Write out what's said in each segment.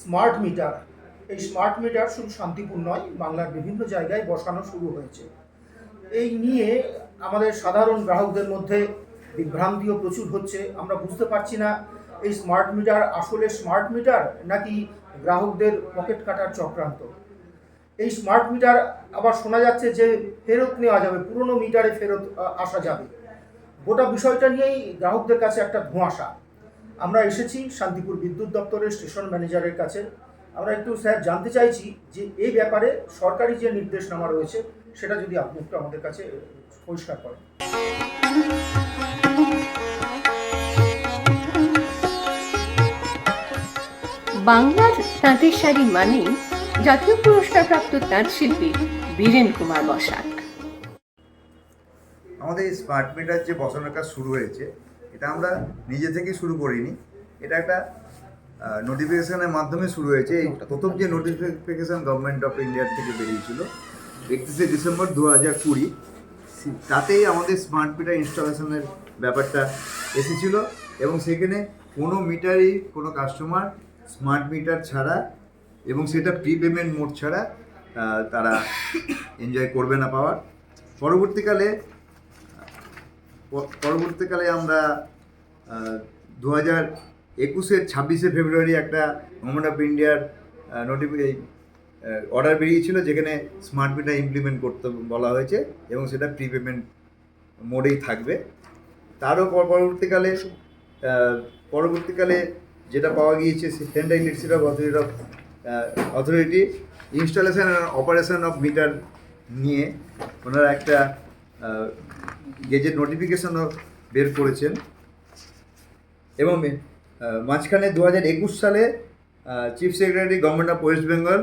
Smart meter. এই smart meter শুধু শান্তিপুর নয়, বাংলার বিভিন্ন জায়গায় বসানো শুরু হয়েছে। এই নিয়ে আমাদের সাধারণ গ্রাহকদের মধ্যে বিভ্রান্তিও প্রচুর হচ্ছে। আমরা বুঝতে পারছি না, এই স্মার্ট মিটার আসলে স্মার্ট মিটার নাকি গ্রাহকদের পকেট কাটার চক্রান্ত? এই স্মার্ট মিটার আবার শোনা যাচ্ছে যে ফেরত নেওয়া যাবে, পুরনো মিটারে ফেরত আসা যাবে। গোটা বিষয়টা নিয়েই গ্রাহকদের কাছে একটা ধোঁয়াশা। আমরা এসেছি শান্তিপুর বিদ্যুৎ দপ্তরের স্টেশন ম্যানেজারের কাছে। আমরা একটু স্যার জানতে চাইছি যে এই ব্যাপারে সরকারি যে নির্দেশনামা রয়েছে সেটা যদি আপনি একটু আমাদের কাছে পরিষ্কার করেন। বাংলার তাঁতের শাড়ি মানেই জাতীয় পুরস্কারপ্রাপ্ত তাঁত শিল্পী বীরেন কুমার বসাক। আমাদের এই স্মার্ট মিটার যে বসানোর কাজ শুরু হয়েছে এটা আমরা নিজে থেকেই শুরু করিনি। এটা একটা নোটিফিকেশনের মাধ্যমে শুরু হয়েছে। এই প্রথম যে নোটিফিকেশন গভর্নমেন্ট অফ ইন্ডিয়ার থেকে বেরিয়েছিল, একত্রিশে ডিসেম্বর দু হাজার কুড়ি, তাতেই আমাদের স্মার্ট মিটার ইনস্টলেশনের ব্যাপারটা এসেছিল এবং সেখানে কোনো মিটারই কোনো কাস্টমার স্মার্ট মিটার ছাড়া এবং সেটা প্রি পেমেন্ট মোড ছাড়া তারা এনজয় করবে না পাওয়ার। পরবর্তীকালে পরবর্তীকালে আমরা দু হাজার একুশের ছাব্বিশে ফেব্রুয়ারি একটা গভর্নমেন্ট অফ ইন্ডিয়ার নোটিফিকে অর্ডার বেরিয়েছিল যেখানে স্মার্ট মিটার ইমপ্লিমেন্ট করতে বলা হয়েছে এবং সেটা প্রি পেমেন্ট মোডেই থাকবে। তারও পরবর্তীকালে পরবর্তীকালে যেটা পাওয়া গিয়েছে central electricity authority of authority installation and operation of meter নিয়ে ওনারা একটা গেজেট নোটিফিকেশনও বের করেছেন। এবং মাঝখানে দু হাজার একুশ সালে chief secretary government of West Bengal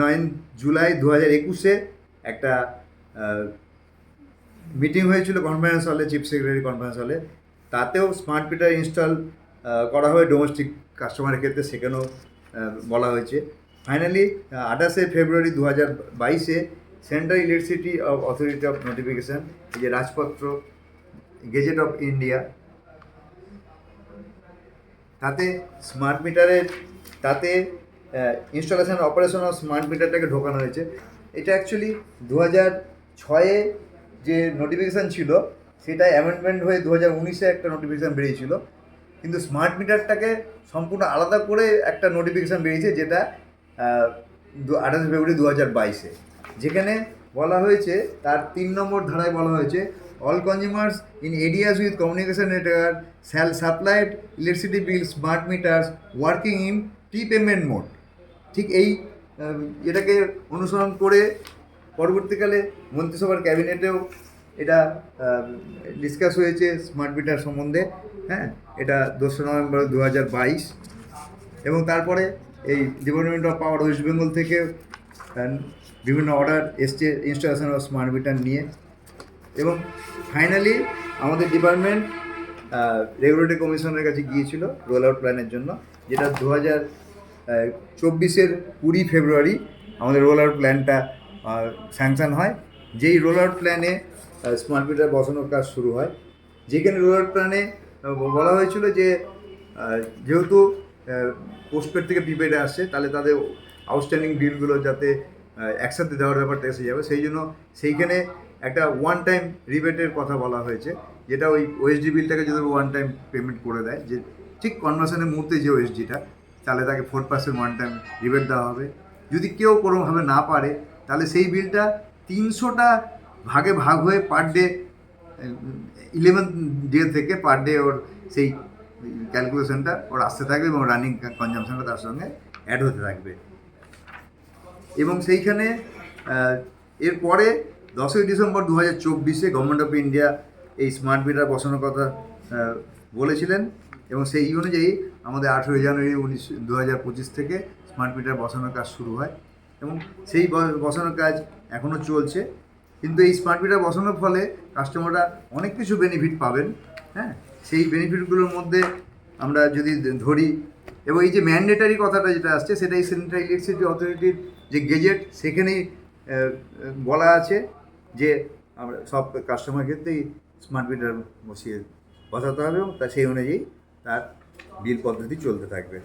নয় জুলাই দু হাজার একুশে একটা মিটিং হয়েছিল কনফারেন্স হলে চিফ সেক্রেটারি কনফারেন্স হলে তাতেও স্মার্ট মিটার ইনস্টল করা হয় ডোমেস্টিক কাস্টমারের ক্ষেত্রে, সেখানেও বলা হয়েছে। ফাইনালি আঠাশে ফেব্রুয়ারি দু হাজার বাইশে central electricity of authority of notification যে রাজপত্র গেজেট অফ ইন্ডিয়া তাতে স্মার্ট মিটারের তাতে ইনস্টলেশন অপারেশন অফ স্মার্ট মিটারটাকে ঢোকানো হয়েছে। এটা অ্যাকচুয়ালি দু হাজার ছয়ে যে নোটিফিকেশান ছিল, সেটা অ্যামেন্ডমেন্ট হয়ে দু হাজার উনিশে একটা নোটিফিকেশান বেরিয়েছিল। কিন্তু স্মার্ট মিটারটাকে সম্পূর্ণ আলাদা করে একটা নোটিফিকেশান বেরিয়েছে, যেটা আঠাশে ফেব্রুয়ারি দু হাজার বাইশে। যেখানে বলা হয়েছে, তার তিন নম্বর ধারায় বলা হয়েছে all consumers in areas with communication network shall supplied electricity bill smart meters working in pre payment mode ঠিক এই এটাকে অনুসরণ করে পরবর্তীকালে মন্ত্রিসভার ক্যাবিনেটেও এটা ডিসকাস হয়েছে স্মার্ট মিটার সম্বন্ধে। হ্যাঁ এটা দোসরা নভেম্বর দু হাজার বাইশ। এবং তারপরে এই department of power West Bengal থেকে বিভিন্ন অর্ডার এসছে ইনস্টলেশন অফ স্মার্ট মিটার নিয়ে। এবং ফাইনালি আমাদের ডিপার্টমেন্ট রেগুলেটরি কমিশনের কাছে গিয়েছিল রোল আউট প্ল্যানের জন্য, যেটা দু হাজার চব্বিশের কুড়ি ফেব্রুয়ারি আমাদের রোল আউট প্ল্যানটা স্যাংশন হয়। যেই রোল আউট প্ল্যানে স্মার্ট মিটার বসানোর কাজ শুরু হয়। যেখানে রোল আউট প্ল্যানে বলা হয়েছিল যে যেহেতু পোস্টপেড থেকে প্রিপেডে আসছে, তাহলে তাদের আউটস্ট্যান্ডিং বিলগুলো যাতে একসাথে দেওয়ার ব্যাপারটা এসে যাবে। সেই জন্য সেইখানে একটা ওয়ান টাইম রিবেটের কথা বলা হয়েছে, যেটা ওই ওএসডি বিলটাকে যদি ওয়ান টাইম পেমেন্ট করে দেয়, যে ঠিক কনভার্সনের মুহূর্তে যে ওএসডিটা তাহলে তাকে four percent one time rebate দেওয়া হবে। যদি কেউ কোনোভাবে না পারে, তাহলে সেই বিলটা তিনশোটা ভাগে ভাগ হয়ে পার ডে ইলেভেন ডে থেকে পার ডে ওর সেই ক্যালকুলেশনটা ওর আসতে থাকবে এবং রানিং কনজামশনটা তার সঙ্গে অ্যাড হতে থাকবে। এবং সেইখানে এরপরে দশই ডিসেম্বর দু হাজার চব্বিশে গভর্নমেন্ট অফ ইন্ডিয়া এই স্মার্ট মিটার বসানোর কথা বলেছিলেন এবং সেই অনুযায়ী আমাদের আঠেরোই জানুয়ারি উনিশ দু হাজার পঁচিশ থেকে স্মার্ট মিটার বসানোর কাজ শুরু হয় এবং সেই বসানোর কাজ এখনও চলছে। কিন্তু এই স্মার্ট মিটার বসানোর ফলে কাস্টমাররা অনেক কিছু বেনিফিট পাবেন হ্যাঁ? সেই বেনিফিটগুলোর মধ্যে আমরা যদি ধরি এবং এই যে ম্যান্ডেটারি কথাটা যেটা আসছে, সেটা এই সেন্ট্রাল ইলেকট্রিসিটি অথরিটির যে গেজেট সেখানেই বলা আছে। যে আমরা সব কাস্টমার ক্ষেত্রেই স্মার্ট মিটার বসিয়ে বসাতে হবে এবং তা সেই অনুযায়ী তার বিল পদ্ধতি চলতে থাকবে।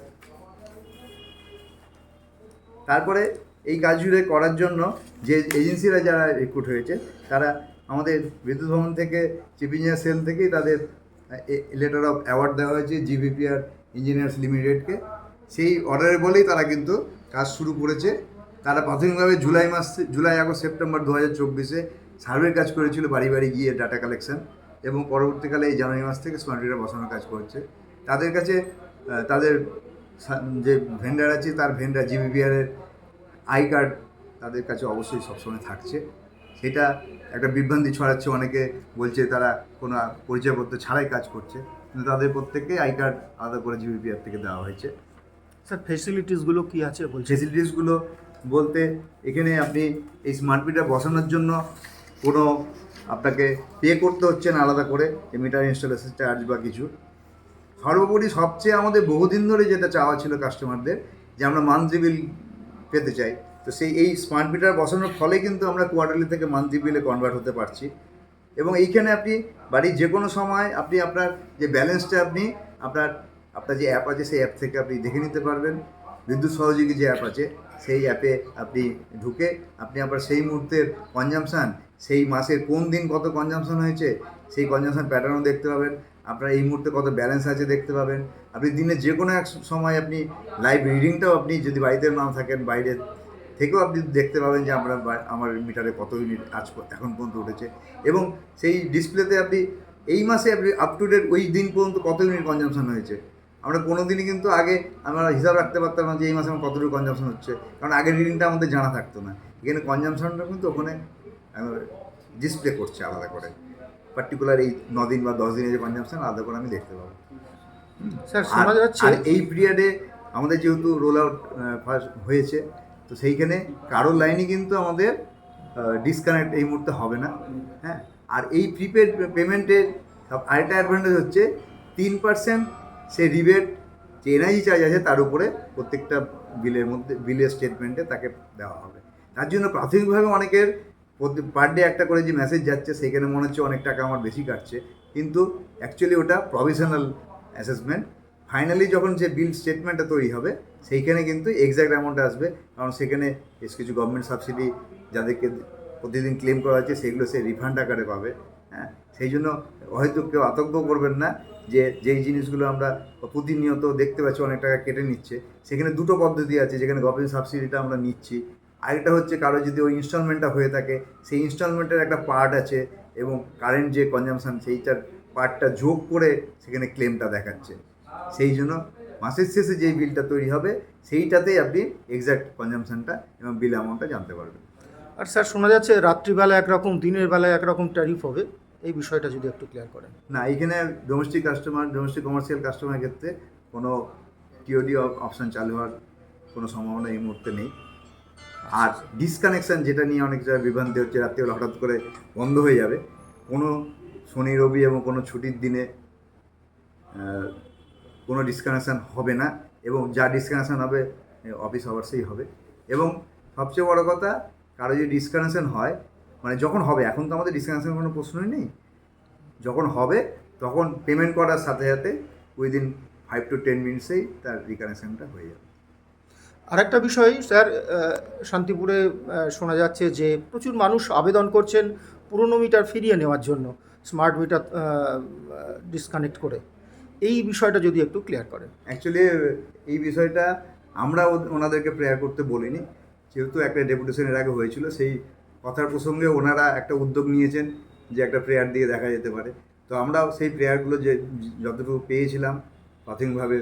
তারপরে এই কাজগুলো করার জন্য যে এজেন্সিরা যারা রিক্রুট হয়েছে, তারা আমাদের বিদ্যুৎ ভবন থেকে চিফ ইঞ্জিনিয়ার সেল থেকেই তাদের লেটার অফ অ্যাওয়ার্ড দেওয়া হয়েছে জিবিপিআর ইঞ্জিনিয়ার্স লিমিটেডকে সেই অর্ডারে বলেই তারা কিন্তু কাজ শুরু করেছে। তারা প্রাথমিকভাবে জুলাই মাস জুলাই আগস্ট সেপ্টেম্বর দু হাজার চব্বিশে সার্ভের কাজ করেছিল বাড়ি বাড়ি গিয়ে ডাটা কালেকশন এবং পরবর্তীকালে এই জানুয়ারি মাস থেকে স্মার্ট মিটার বসানোর কাজ করছে। তাদের কাছে তাদের যে ভেন্ডার আছে তার ভেন্ডার জিবিপিআরের আই কার্ড তাদের কাছে অবশ্যই সবসময় থাকছে। সেটা একটা বিভ্রান্তি ছড়াচ্ছে অনেকে বলছে তারা কোনো পরিচয়পত্র ছাড়াই কাজ করছে। কিন্তু তাদের প্রত্যেককে আই কার্ড আলাদা করে জিবিপিআর থেকে দেওয়া হয়েছে। স্যার ফেসিলিটিসগুলো কী আছে বলছে ফেসিলিটিসগুলো বলতে এখানে আপনি এই স্মার্ট মিটার বসানোর জন্য কোনো আপনাকে পে করতে হচ্ছে না আলাদা করে যে মিটার ইনস্টলেশন চার্জ বা কিছু। সর্বোপরি সবচেয়ে আমাদের বহুদিন ধরে যেটা চাওয়া ছিল কাস্টমারদের যে আমরা মান্থলি বিল পেতে চাই। তো সেই এই স্মার্ট মিটার বসানোর ফলে কিন্তু আমরা কোয়ার্টারলি থেকে মান্থলি বিলে কনভার্ট হতে পারছি। এবং এইখানে আপনি বাড়ির যে কোনো সময় আপনি আপনার যে ব্যালেন্সটা আপনি আপনার আপনার যে অ্যাপ আছে, সেই অ্যাপ থেকে আপনি দেখে নিতে পারবেন। বিদ্যুৎ সহযোগী যে অ্যাপ আছে, সেই অ্যাপে আপনি ঢুকে আপনি আবার সেই মুহূর্তের কনজামশান সেই মাসের কোন দিন কত কনজামশন হয়েছে, সেই কনজামশন প্যাটার্নও দেখতে পাবেন। আপনার এই মুহূর্তে কত ব্যালেন্স আছে দেখতে পাবেন। আপনি দিনে যে কোনো এক সময় আপনি লাইভ রিডিংটাও আপনি যদি বাড়িতে নাও থাকেন, বাইরে থেকেও আপনি দেখতে পাবেন যে আমরা আমার মিটারে কত ইউনিট আজ এখন পর্যন্ত উঠেছে। এবং সেই ডিসপ্লেতে আপনি এই মাসে আপনি আপ টু ডেট ওই দিন পর্যন্ত কত ইউনিট কনজামশন হয়েছে। আমরা কোনো দিনই কিন্তু আগে আমরা হিসাব রাখতে পারতাম না যে এই মাসে আমার কতটুকু কনজামশন হচ্ছে। কারণ আগের রিডিংটা আমাদের জানা থাকতো না। এখানে কনজামশনটা কিন্তু ওখানে ডিসপ্লে করছে আলাদা করে। পার্টিকুলার এই ন দিন বা দশ দিনের যে কনজামশন আলাদা করে আমি দেখতে পাবো। স্যার এই পিরিয়ডে আমাদের যেহেতু রোল আউট ফার্স্ট হয়েছে তো সেইখানে কারোর লাইনই কিন্তু আমাদের ডিসকানেক্ট এই মুহূর্তে হবে না। হ্যাঁ? আর এই প্রিপেড পেমেন্টের আরেকটা অ্যাডভান্টেজ হচ্ছে তিন পার্সেন্ট সে রিবেট যে এনার্জি চার্জ আছে তার উপরে প্রত্যেকটা বিলের মধ্যে বিলের স্টেটমেন্টে তাকে দেওয়া হবে। তার জন্য প্রাথমিকভাবে অনেকের পার ডে একটা করে যে মেসেজ যাচ্ছে, সেখানে মনে হচ্ছে অনেক টাকা আমার বেশি কাটছে। কিন্তু অ্যাকচুয়ালি ওটা প্রভিশনাল অ্যাসেসমেন্ট ফাইনালি যখন যে বিল স্টেটমেন্টটা তৈরি হবে, সেইখানে কিন্তু এক্স্যাক্ট অ্যামাউন্ট আসবে। কারণ সেখানে বেশ কিছু গভর্নমেন্ট সাবসিডি যাদেরকে প্রতিদিন ক্লেম করা হচ্ছে, সেগুলো সে রিফান্ড আকারে পাবে। হ্যাঁ? সেই জন্য হয়তো কেউ আতঙ্ক করবেন না যে যেই জিনিসগুলো আমরা প্রতিনিয়ত দেখতে পাচ্ছি, অনেক টাকা কেটে নিচ্ছে। সেখানে দুটো পদ্ধতি আছে, যেখানে গভর্নমেন্ট সাবসিডিটা আমরা নিচ্ছি। আরেকটা হচ্ছে কারও যদি ওই ইনস্টলমেন্টটা হয়ে থাকে, সেই ইনস্টলমেন্টের একটা পার্ট আছে এবং কারেন্ট যে কনজামশান সেইটার পার্টটা যোগ করে সেখানে ক্লেমটা দেখাচ্ছে। সেই জন্য মাসের শেষে যেই বিলটা তৈরি হবে, সেইটাতেই আপনি এক্স্যাক্ট কনজামশনটা এবং বিল অ্যামাউন্টটা জানতে পারবেন। আর স্যার, শোনা যাচ্ছে রাত্রিবেলা একরকম, দিনের বেলায় একরকম ট্যারিফ হবে। এই বিষয়টা যদি একটু ক্লিয়ার করেন। না এখানে ডোমেস্টিক কাস্টমার ডোমেস্টিক কমার্শিয়াল কাস্টমারের ক্ষেত্রে কোনো টিওডি অপশান চালু হওয়ার কোনো সম্ভাবনা এই মুহূর্তে নেই। আর ডিসকানেকশন যেটা নিয়ে অনেক জায়গায় বিভ্রান্তি হচ্ছে, রাত্রিবেলা হঠাৎ করে বন্ধ হয়ে যাবে, কোনো শনি, রবি এবং কোনো ছুটির দিনে কোনো ডিসকানেকশান হবে না এবং যা ডিসকানেকশান হবে অফিস আওয়ার্সেই হবে। এবং সবচেয়ে বড় কথা, কারও যদি ডিসকানেকশান হয় মানে যখন হবে এখন তো আমাদের ডিসকানেকশানের কোনো প্রশ্নই নেই। যখন হবে তখন পেমেন্ট করার সাথে সাথে উইদিন ফাইভ টু টেন মিনিটসেই তার রিকানেকশানটা হয়ে যাবে। আরেকটা বিষয় স্যার শান্তিপুরে শোনা যাচ্ছে যে প্রচুর মানুষ আবেদন করছেন পুরনো মিটার ফিরিয়ে নেওয়ার জন্য স্মার্ট মিটার ডিসকানেক্ট করে। এই বিষয়টা যদি একটু ক্লিয়ার করেন। অ্যাকচুয়ালি এই বিষয়টা আমরা ওনাদেরকে প্রেয়ার করতে বলিনি। যেহেতু একটা ডেপুটেশনের আগে হয়েছিল সেই কথার প্রসঙ্গে ওনারা একটা উদ্যোগ নিয়েছেন যে একটা প্রেয়ার দিয়ে দেখা যেতে পারে। তো আমরাও সেই প্রেয়ারগুলো যে যতটুকু পেয়েছিলাম প্রাথমিকভাবে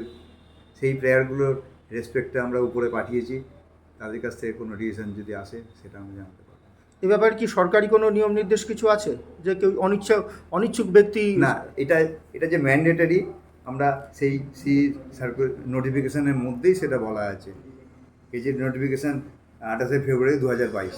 সেই প্রেয়ারগুলোর রেসপেক্টে আমরা উপরে পাঠিয়েছি। তাদের কাছ থেকে কোনো ডিসিশন যদি আসে সেটা আমরা জানতে পারব। এ ব্যাপারে কি সরকারি কোনো নিয়ম নির্দেশ কিছু আছে? যে কেউ অনিচ্ছা অনিচ্ছুক ব্যক্তি না এটা এটা যে ম্যান্ডেটারি আমরা সেই সি সার্কুল নোটিফিকেশনের মধ্যেই সেটা বলা আছে। এই যে নোটিফিকেশান আঠাশে ফেব্রুয়ারি দু হাজার বাইশ।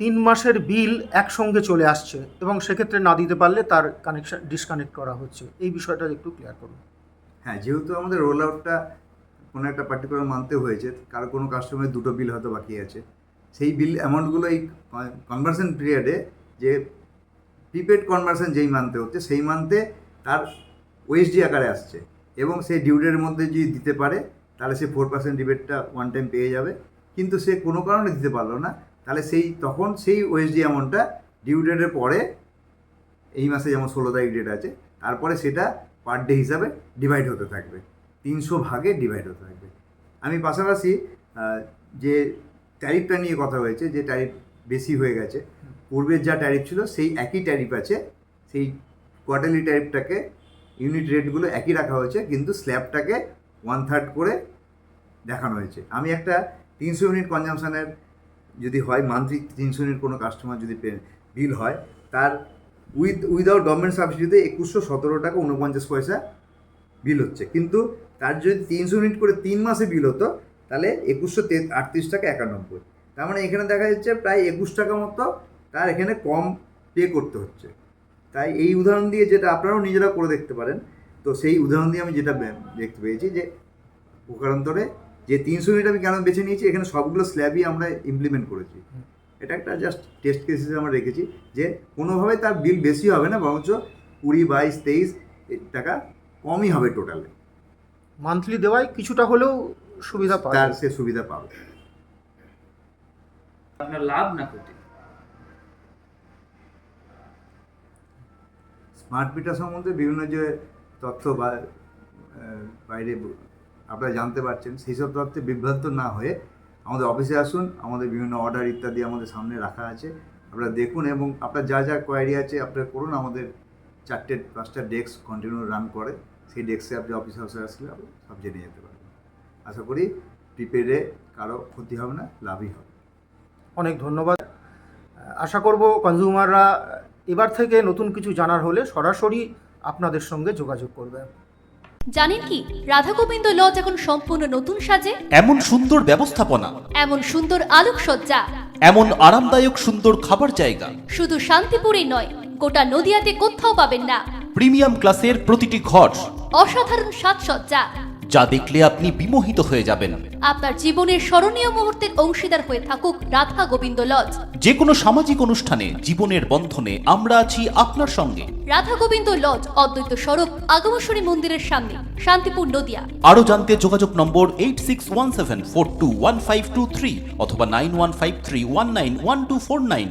তিন মাসের বিল একসঙ্গে চলে আসছে এবং সেক্ষেত্রে না দিতে পারলে তার কানেকশন ডিসকানেক্ট করা হচ্ছে। এই বিষয়টা একটু ক্লিয়ার করুন। হ্যাঁ যেহেতু আমাদের রোল আউটটা কোনো একটা পার্টিকুলার মানতে হয়েছে, কারও কোনো কাস্টমারের দুটো বিল হয়তো বাকি আছে। সেই বিল অ্যামাউন্টগুলো এই কনভার্সন পিরিয়ডে যে প্রিপেড কনভার্সন যেই মানতে হচ্ছে, সেই মানতে তার ওএসডি আকারে আসছে এবং সেই ডিউডের মধ্যে যদি দিতে পারে, তাহলে সে ফোর পার্সেন্ট রিবেটটা ওয়ান টাইম পেয়ে যাবে। কিন্তু সে কোনো কারণে দিতে পারল না। তাহলে সেই তখন সেই ওএসডি অ্যামাউন্টটা ডিউ ডেটের পরে এই মাসে যেমন ষোলো তারিখ ডেট আছে, তারপরে সেটা পার ডে হিসাবে ডিভাইড হতে থাকবে। তিনশো ভাগে ডিভাইড হতে থাকবে। আমি পাশাপাশি যে ট্যারিফটা নিয়ে কথা হয়েছে, যে ট্যারিফ বেশি হয়ে গেছে, পূর্বের যা ট্যারিফ ছিল সেই একই ট্যারিফ আছে, সেই কোয়ার্টারলি ট্যারিফটাকে ইউনিট রেটগুলো একই রাখা হয়েছে, কিন্তু স্ল্যাবটাকে ওয়ান থার্ড করে দেখানো হয়েছে। আমি একটা তিনশো ইউনিট কনজামশনের যদি হয় মান্থলি তিনশো ইউনিট কোনো কাস্টমার যদি বিল হয়, তার উইথ উইদাউট গভর্নমেন্ট সাবসিডিতে একুশশো সতেরো টাকা উনপঞ্চাশ পয়সা বিল হচ্ছে। কিন্তু তার যদি তিনশো ইউনিট করে তিন মাসে বিল হতো, তাহলে একুশশো তে আটত্রিশ টাকা একানব্বই। তার মানে এখানে দেখা যাচ্ছে প্রায় একুশ টাকা মতো তার এখানে কম পে করতে হচ্ছে। তাই এই উদাহরণ দিয়ে যেটা আপনারাও নিজেরা করে দেখতে পারেন। তো সেই উদাহরণ দিয়ে আমি যেটা দেখতে পেয়েছি যে প্রকারান্তরে যে তিনশো ইউনিট আমি কেন বেছে নিয়েছি এখানে সবগুলো স্ল্যাবই আমরা ইমপ্লিমেন্ট করেছি। এটা একটা জাস্ট টেস্ট কেস হিসেবে আমরা রেখেছি যে কোনোভাবে তার বিল বেশি হবে না বরঞ্চ কুড়ি বাইশ তেইশ টাকা কমই হবে টোটালে মান্থলি দেওয়ায় কিছুটা হলেও সুবিধা পায় তার সে সুবিধা পাবে। আপনার লাভ না ক্ষতি? স্মার্ট মিটার সম্বন্ধে বিভিন্ন যে তথ্য বা বাইরে আপনারা জানতে পারছেন সেই সব তথ্যে বিভ্রান্ত না হয়ে আমাদের অফিসে আসুন, আমাদের বিভিন্ন অর্ডার ইত্যাদি আমাদের সামনে রাখা আছে। আপনারা দেখুন এবং আপনার যা যা কোয়ারি আছে আপনারা করুন, আমাদের চারটে, পাঁচটা ডেস্ক কন্টিনিউ রান করে। সেই ডেস্কে আপনি অফিস হাউসে আসলে আপনি সব জেনে যেতে পারবেন। আশা করি প্রিপেডে কারও ক্ষতি হবে না, লাভই হবে। অনেক ধন্যবাদ। আশা করব কনজিউমাররা এবার থেকে নতুন কিছু জানার হলে সরাসরি আপনাদের সঙ্গে যোগাযোগ করবে। জানেন কি? রাধা গোবিন্দ লজ এখন সম্পূর্ণ নতুন সাজে। এমন সুন্দর ব্যবস্থাপনা। এমন সুন্দর আলোকসজ্জা। এমন আরামদায়ক সুন্দর খাবার জায়গা। শুধু শান্তিপুরে নয় গোটা নদিয়াতে কোথাও পাবেন না। প্রিমিয়াম ক্লাসের প্রতিটি ঘর। অসাধারণ সাজসজ্জা। যা দেখলে আপনি বিমোহিত হয়ে যাবেন। আপনার জীবনের স্মরণীয় মুহূর্তের অংশীদার হয়ে থাকুক রাধা গোবিন্দ লজ। যে কোনো সামাজিক অনুষ্ঠানে জীবনের বন্ধনে আমরা আছি আপনার সঙ্গে। রাধা গোবিন্দ লজ অদ্বৈত স্বরূপ আগমশ্বরী মন্দিরের সামনে শান্তিপুর নদিয়া। আরও জানতে যোগাযোগ নম্বর eight six one seven four two one five two three অথবা nine one five three one nine one two four nine